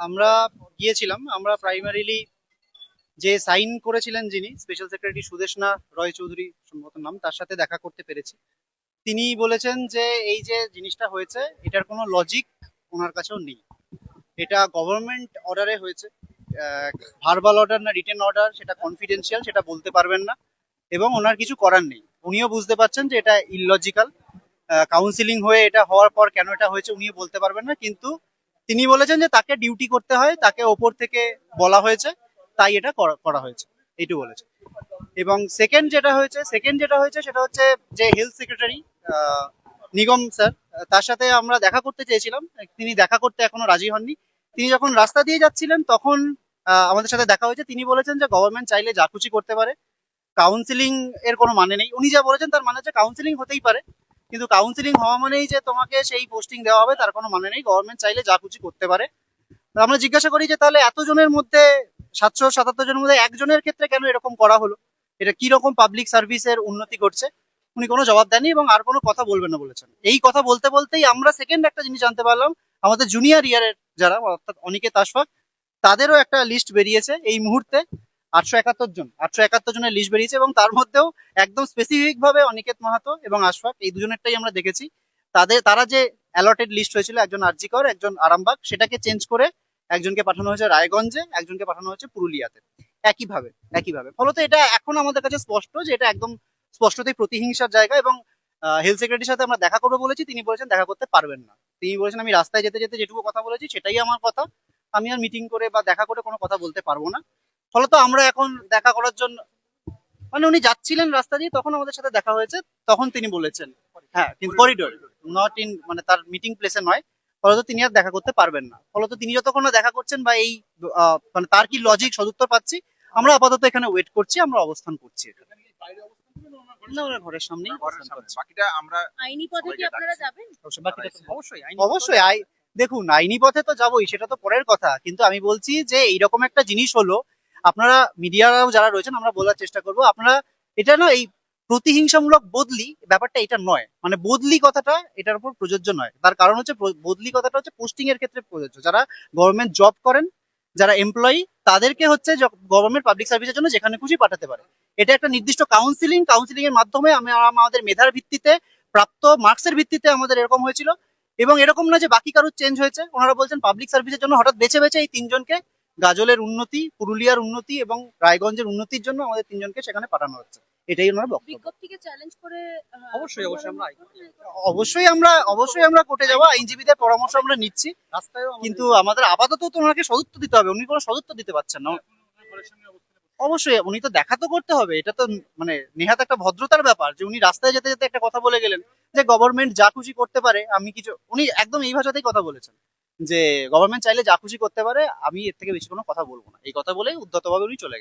আমরা গিয়েছিলাম, আমরা প্রাইমারিলি যে সাইন করেছিলেন যিনি স্পেশাল সেক্রেটারি সুদেশনা রয় চৌধুরী সম্ভবত নাম, তার সাথে দেখা করতে পেরেছি। তিনি বলেছেন যে এই যে জিনিসটা হয়েছে, এটার কোনো লজিক ওনার কাছেও নেই। এটা গভর্নমেন্ট অর্ডারে হয়েছে। ভার্বাল অর্ডার না রিটেন অর্ডার সেটা কনফিডেন্সিয়াল সেটা বলতে পারবেন না। এবং ওনার কিছু করার নেই। উনিও বুঝতে পারছেন যে এটা ইললজিক্যাল কাউন্সিলিং হয়ে এটা হওয়ার পর কেন এটা হয়েছে, উনিও বলতে পারবেন না। কিন্তু তিনি বলেছেন যে তাকে ডিউটি করতে হয়, তাকে ওপর থেকে বলা হয়েছে, তাই এটা করা হয়েছে, এইটু বলেছে। এবং সেকেন্ড যেটা হয়েছে সেকেন্ড যেটা হয়েছে সেটা হচ্ছে যে হেলথ সেক্রেটারি নিগম স্যার, তার সাথে আমরা দেখা করতে চেয়েছিলাম, তিনি দেখা করতে এখনও রাজি হননি। তিনি যখন রাস্তা দিয়ে যাচ্ছিলেন, তখন আমাদের সাথে দেখা হয়েছে, তিনি বলেছেন যে গভর্নমেন্ট চাইলে যা খুশি করতে পারে। কাউন্সিলিং এর কোনো মানে নেই। উনি যা বলেছেন তার মানে হচ্ছে কাউন্সিলিং হতেই পারে। কিন্তু কাউন্সিলিং হওয়া মানেই যে তোমাকে সেই পোস্টিং দেওয়া হবে, তার কোনো মানে নেই। গভর্নমেন্ট চাইলে যা খুশি করতে পারে। আমরা জিজ্ঞাসা করি যে, তাহলে এতজনের মধ্যে, সাতশো সাতাত্তর জনের মধ্যে একজনের ক্ষেত্রে কেন এরকম করা হলো? এটা কি রকম পাবলিক সার্ভিসের উন্নতি করছে? উনি কোনো জবাব দেননি এবং আর কোনো কথা বলবেন না বলেছেন। এই কথা বলতে বলতেই আমরা সেকেন্ড একটা জিনিস জানতে পারলাম। আমাদের জুনিয়র ইয়ারের যারা, অর্থাৎ অনিকেত আশফাক, তাদেরও একটা লিস্ট বেরিয়েছে এই মুহূর্তে। আটশো একাত্তর জন, আটশো একাত্তর জনের লিস্ট বেরিয়েছে এবং তার মধ্যেও একদম স্পেসিফিক ভাবে অনিকেত মাহাতো এবং আশফাক, এই দুজনেরটাই আমরা দেখেছি। তাদের, তারা যে অ্যালটেড লিস্ট হয়েছিল, একজন আরজিকর একজন আরামবাগ, সেটাকে চেঞ্জ করে একজনকে পাঠানো হয়েছে রায়গঞ্জে, একজনকে পাঠানো হয়েছে পুরুলিয়াতে। একইভাবে একইভাবে। ফলত এটা এখন আমাদের কাছে স্পষ্ট যে এটা একদম স্পষ্টতই প্রতিহিংসার জায়গা এবং হেলথ সেক্রেটারির সাথে আমরা দেখা করব বলেছি, তিনি বলেছেন দেখা করতে পারবেন না। তিনি বলেছেন, আমি রাস্তায় যেতে যেতে যেটুকু কথা বলেছি, সেটাই আমার কথা। আমি আর মিটিং করে বা দেখা করে কোনো কথা বলতে পারব না। ফলত আমরা এখন দেখা করার জন্য মানে উনি যাচ্ছিলেন রাস্তা দিয়ে তখন আমাদের সাথে দেখা হয়েছে তখন তিনি বলেছেন। হ্যাঁ কিন্তু করিডোর নট ইন মানে তার মিটিং প্লেসে নয় ফলত তিনি আর দেখা করতে পারবেন না। ফলত তিনি যতক্ষণ না দেখা করছেন বা এই মানে তার কি লজিক সদুত্তর পাচ্ছি আমরা আপাতত এখানে ওয়েট করছি আমরা অবস্থান করছি ঘরের সামনেই সামনে। বাকিটা আমরা আইনি পথে কি আপনারা যাবেন? অবশ্যই বাকিটা অবশ্যই। অবশ্যই আই দেখুন আইনি পথে তো যাবোই সেটা তো পরের কথা। কিন্তু আমি বলছি যে এইরকম একটা জিনিস হলো আপনারা মিডিয়ারাও যারা রয়েছেন, আমরা বলার চেষ্টা করব। আপনারা, এটা না, এই প্রতিহিংসামূলক বদলি ব্যাপারটা এটা নয়। মানে বদলি কথাটা এটার উপর প্রযোজ্য নয়। তার কারণ হচ্ছে বদলি কথাটা হচ্ছে পোস্টিং এর ক্ষেত্রে প্রযোজ্য। যারা গভর্নমেন্ট জব করেন, যারা এমপ্লয়ি তাদেরকে হচ্ছে গভর্নমেন্ট পাবলিক সার্ভিসের জন্য যেখানে খুশি পাঠাতে পারে। এটা একটা নির্দিষ্ট কাউন্সিলিং কাউন্সিলিং এর মাধ্যমে আমি, আমাদের মেধার ভিত্তিতে, প্রাপ্ত মার্কসের ভিত্তিতে আমাদের এরকম হয়েছিল। এবং এরকম না যে বাকি কারোর চেঞ্জ হয়েছে। ওনারা বলছেন পাবলিক সার্ভিসের জন্য হঠাৎ বেছে বেছে এই তিনজনকে গাজলের উন্নতি পুরুলিয়ার উন্নতি এবং রায়গঞ্জের উন্নতির জন্য আমাদের তিনজনকে সেখানে পাঠানো হচ্ছে। এটাই ওনার বক্তব্য। চ্যালেঞ্জ করে অবশ্যই, অবশ্যই আমরা অবশ্যই আমরা অবশ্যই আমরা কোর্টে যাব। আইনজীবীদের পরামর্শ আমরা নিচ্ছি। কিন্তু আমাদের আপাতত তো ওনাকে সদুত্তর দিতে হবে। উনি কোনো সদুত্তর দিতে পারছেন না। অবশ্যই উনি তো দেখা তো করতে হবে। এটা তো মানে নেহাত একটা ভদ্রতার ব্যাপার যে উনি রাস্তায় যেতে যেতে একটা কথা বলে গেলেন যে গভর্নমেন্ট যা খুশি করতে পারে আমি কিছু উনি একদম এই ভাষাতেই কথা বলেছেন। যে গভর্নমেন্ট চাইলে যা খুশি করতে পারে, আমি এর থেকে বেশি কোনো কথা বলব না। এই কথা বলেই উদ্ধতভাবে উনি চলে